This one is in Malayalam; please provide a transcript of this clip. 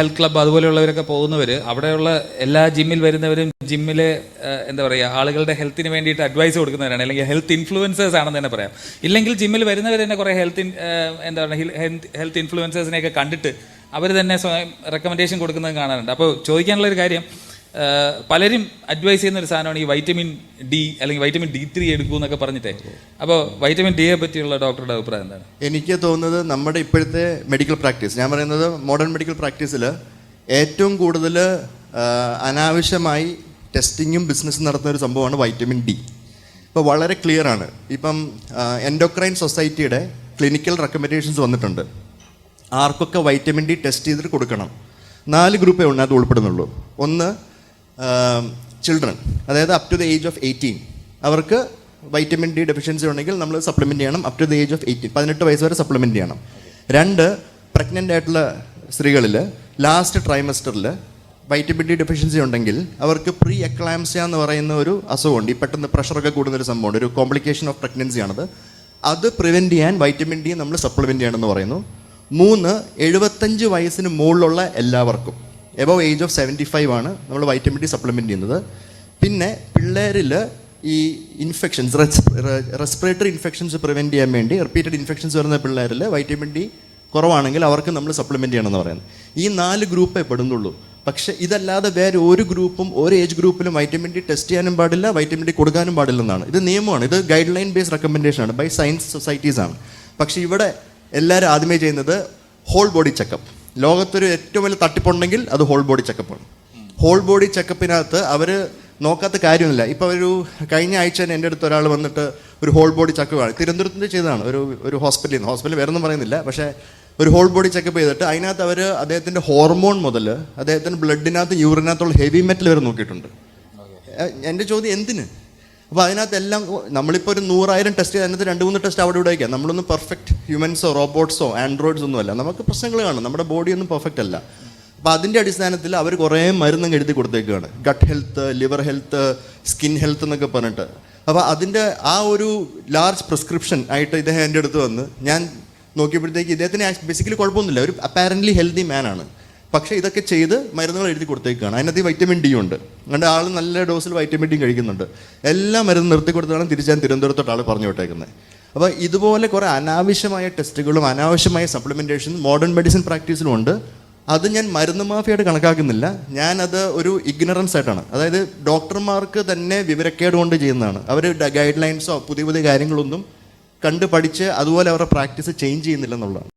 ഹെൽത്ത് ക്ലബ്ബ് അതുപോലെയുള്ളവരൊക്കെ പോകുന്നവർ അവിടെയുള്ള എല്ലാ ജിമ്മിൽ വരുന്നവരും ജിമ്മിലെ എന്താ പറയുക ആളുകളുടെ ഹെൽത്തിന് വേണ്ടിയിട്ട് അഡ്വൈസ് കൊടുക്കുന്നവരാണ്. അല്ലെങ്കിൽ ഹെൽത്ത് ഇൻഫ്ലുവൻസേഴ്സ് ആണെന്ന് തന്നെ പറയാം. ഇല്ലെങ്കിൽ ജിമ്മിൽ വരുന്നവർ തന്നെ കുറേ ഹെൽത്ത് എന്താ പറയുക ഹെൽത്ത് ഇൻഫ്ലുവൻസേഴ്സിനെയൊക്കെ കണ്ടിട്ട് അവർ തന്നെ സ്വയം റെക്കമെൻഡേഷൻ കൊടുക്കുന്നത് കാണാറുണ്ട്. അപ്പോൾ ചോദിക്കാനുള്ള ഒരു കാര്യം പലരും അഡ്വൈസ് ചെയ്യുന്ന ഒരു സാധനമാണ് ഈ വൈറ്റമിൻ ഡി അല്ലെങ്കിൽ വൈറ്റമിൻ ഡി ത്രീ എടുക്കൂ എന്നൊക്കെ പറഞ്ഞിട്ടേ. അപ്പോൾ വൈറ്റമിൻ ഡിയെ പറ്റിയുള്ള ഡോക്ടറുടെ അഭിപ്രായം എന്താണ്? എനിക്ക് തോന്നുന്നത് നമ്മുടെ ഇപ്പോഴത്തെ മെഡിക്കൽ പ്രാക്ടീസ് ഞാൻ പറയുന്നത് മോഡേൺ മെഡിക്കൽ പ്രാക്ടീസിൽ ഏറ്റവും കൂടുതൽ അനാവശ്യമായി ടെസ്റ്റിങ്ങും ബിസിനസ്സും നടത്തുന്ന ഒരു സംഭവമാണ് വൈറ്റമിൻ ഡി ഇപ്പോൾ വളരെ ക്ലിയർ ആണ്. ഇപ്പം എൻഡോക്രൈൻ സൊസൈറ്റിയുടെ ക്ലിനിക്കൽ റെക്കമെൻഡേഷൻസ് വന്നിട്ടുണ്ട്. ആർക്കൊക്കെ വൈറ്റമിൻ ഡി ടെസ്റ്റ് ചെയ്തിട്ട് കൊടുക്കണം? നാല് ഗ്രൂപ്പേ അതിനകത്ത് ഉൾപ്പെടുന്നുള്ളൂ. ഒന്ന് ചിൽഡ്രൻ അതായത് up to the age of eighteen അവർക്ക് വൈറ്റമിൻ ഡി ഡെഫിഷ്യൻസി ഉണ്ടെങ്കിൽ നമ്മൾ സപ്ലിമെന്റ് ചെയ്യണം. Up to the age of eighteen പതിനെട്ട് വയസ്സ് വരെ സപ്ലിമെന്റ് ചെയ്യണം. രണ്ട് പ്രഗ്നന്റ് ആയിട്ടുള്ള സ്ത്രീകളിൽ ലാസ്റ്റ് ട്രൈമസ്റ്ററിൽ വൈറ്റമിൻ ഡി ഡെഫിഷ്യൻസി ഉണ്ടെങ്കിൽ അവർക്ക് പ്രീ എക്ലാംസിയ എന്ന് പറയുന്ന ഒരു അസുഖമുണ്ട്. ഈ പെട്ടെന്ന് പ്രഷറൊക്കെ കൂടുന്ന ഒരു സംഭവമുണ്ട്. ഒരു കോംപ്ലിക്കേഷൻ ഓഫ് പ്രഗ്നൻസി ആണത്. അത് പ്രിവെന്റ് ചെയ്യാൻ വൈറ്റമിൻ ഡി നമ്മൾ സപ്ലിമെന്റ് ചെയ്യണമെന്ന് പറയുന്നു. മൂന്ന് എഴുപത്തഞ്ച് വയസ്സിന് മുകളിലുള്ള എല്ലാവർക്കും. Above age of seventy five ആണ് നമ്മൾ വൈറ്റമിൻ ഡി സപ്ലിമെന്റ് ചെയ്യുന്നത്. പിന്നെ പിള്ളേരിൽ ഈ ഇൻഫെക്ഷൻസ് റെസ്പിറേറ്ററി ഇൻഫെക്ഷൻസ് പ്രിവെന്റ് ചെയ്യാൻ വേണ്ടി റിപ്പീറ്റഡ് ഇൻഫെക്ഷൻസ് വരുന്ന പിള്ളേരിൽ വൈറ്റമിൻ ഡി കുറവാണെങ്കിൽ അവർക്ക് നമ്മൾ സപ്ലിമെന്റ് ചെയ്യണമെന്ന് പറയുന്നത്. ഈ നാല് ഗ്രൂപ്പേ പെടുന്നുള്ളൂ. പക്ഷേ ഇതല്ലാതെ വേറെ ഒരു ഗ്രൂപ്പും ഒരു ഏജ് ഗ്രൂപ്പിലും വൈറ്റമിൻ ഡി ടെസ്റ്റ് ചെയ്യാനും പാടില്ല വൈറ്റമിൻ ഡി കൊടുക്കാനും പാടില്ലെന്നാണ് ഇത് നിയമമാണ്. ഇത് ഗൈഡ് ലൈൻ ബേസ്ഡ് റെക്കമെൻഡേഷൻ ആണ്. ബൈ സയൻസ് സൊസൈറ്റീസ് ആണ്. പക്ഷേ ഇവിടെ എല്ലാവരും ആദ്യമേ ചെയ്യുന്നത് ഹോൾ ബോഡി ചെക്കപ്പ് ലോകത്തൊരു ഏറ്റവും വലിയ തട്ടിപ്പുണ്ടെങ്കിൽ അത് ഹോൾ ബോഡി ചെക്കപ്പാണ് ഹോൾ ബോഡി ചെക്കപ്പിനകത്ത് അവർ നോക്കാത്ത കാര്യമൊന്നുമില്ല. ഇപ്പോൾ ഒരു കഴിഞ്ഞ ആഴ്ച തന്നെ എന്റെ അടുത്ത് ഒരാൾ വന്നിട്ട് ഒരു ഹോൾ ബോഡി ചെക്കപ്പ് തിരുവനന്തപുരത്ത് ചെയ്തതാണ്. ഒരു ഒരു ഹോസ്പിറ്റലിൽ നിന്ന് ഹോസ്പിറ്റലിൽ വേറെ ഒന്നും പറയുന്നില്ല. പക്ഷേ ഒരു ഹോൾ ബോഡി ചെക്കപ്പ് ചെയ്തിട്ട് അതിനകത്ത് അവർ അദ്ദേഹത്തിന്റെ ഹോർമോൺ മുതൽ അദ്ദേഹത്തിന്റെ ബ്ലഡിനകത്ത് യൂറിനകത്തുള്ള ഹെവി മെറ്റൽ വരെ നോക്കിയിട്ടുണ്ട്. എന്റെ ചോദ്യം എന്തിന്? അപ്പോൾ അതിനകത്തെല്ലാം നമ്മളിപ്പോൾ ഒരു നൂറായിരം ടെസ്റ്റ് ചെയ്ത് അതിനകത്ത് രണ്ട് മൂന്ന് ടെസ്റ്റ് അവിടെ ഇവിടെ വയ്ക്കാം. നമ്മളൊന്നും പെർഫെക്റ്റ് ഹ്യൂമൻസോ റോബോട്ട്സോ ആൻഡ്രോയിഡ്സ് ഒന്നും അല്ല. നമുക്ക് പ്രശ്നങ്ങൾ കാണും. നമ്മുടെ ബോഡി ഒന്നും പെർഫെക്റ്റ് അല്ല. അപ്പോൾ അതിന്റെ അടിസ്ഥാനത്തിൽ അവർ കുറേ മരുന്നും എഴുതി കൊടുത്തേക്കുകയാണ് gut health liver health skin health എന്നൊക്കെ പറഞ്ഞിട്ട്. അപ്പോൾ അതിന്റെ ആ ഒരു ലാർജ് പ്രിസ്ക്രിപ്ഷൻ ആയിട്ട് ഇദ്ദേഹം എന്റെ അടുത്ത് വന്ന് ഞാൻ നോക്കിയപ്പോഴത്തേക്ക് ഇദ്ദേഹത്തിന് ബേസിക്കലി കുഴപ്പമൊന്നുമില്ല. ഒരു അപ്പാരന്റ്ലി ഹെൽത്തി മാനാണ് പക്ഷേ ഇതൊക്കെ ചെയ്ത് മരുന്നുകൾ എഴുതി കൊടുത്തേക്കാണ്. അതിനകത്ത് വൈറ്റമിൻ ഡി ഉണ്ട്. അതുകൊണ്ട് ആൾ നല്ല ഡോസിൽ വൈറ്റമിൻ ഡി കഴിക്കുന്നുണ്ട്. എല്ലാ മരുന്നും നിർത്തി കൊടുത്താണ് തിരിച്ചാൻ തിരുവനന്തപുരത്തോട്ട് ആൾ പറഞ്ഞു വിട്ടേക്കുന്നത് അപ്പോൾ ഇതുപോലെ കുറേ അനാവശ്യമായ ടെസ്റ്റുകളും അനാവശ്യമായ സപ്ലിമെന്റേഷൻ മോഡേൺ മെഡിസിൻ പ്രാക്ടീസിലും ഉണ്ട്. അത് ഞാൻ മരുന്ന് മാഫിയായിട്ട് കണക്കാക്കുന്നില്ല. ഞാനത് ഒരു ഇഗ്നറൻസ് ആയിട്ടാണ്. അതായത് ഡോക്ടർമാർക്ക് തന്നെ വിവരക്കേട് കൊണ്ട് ചെയ്യുന്നതാണ്. അവർ ഗൈഡ് ലൈൻസോ പുതിയ പുതിയ കാര്യങ്ങളൊന്നും കണ്ട് പഠിച്ച് അതുപോലെ അവരുടെ പ്രാക്ടീസ് ചേഞ്ച് ചെയ്യുന്നില്ലെന്നുള്ളതാണ്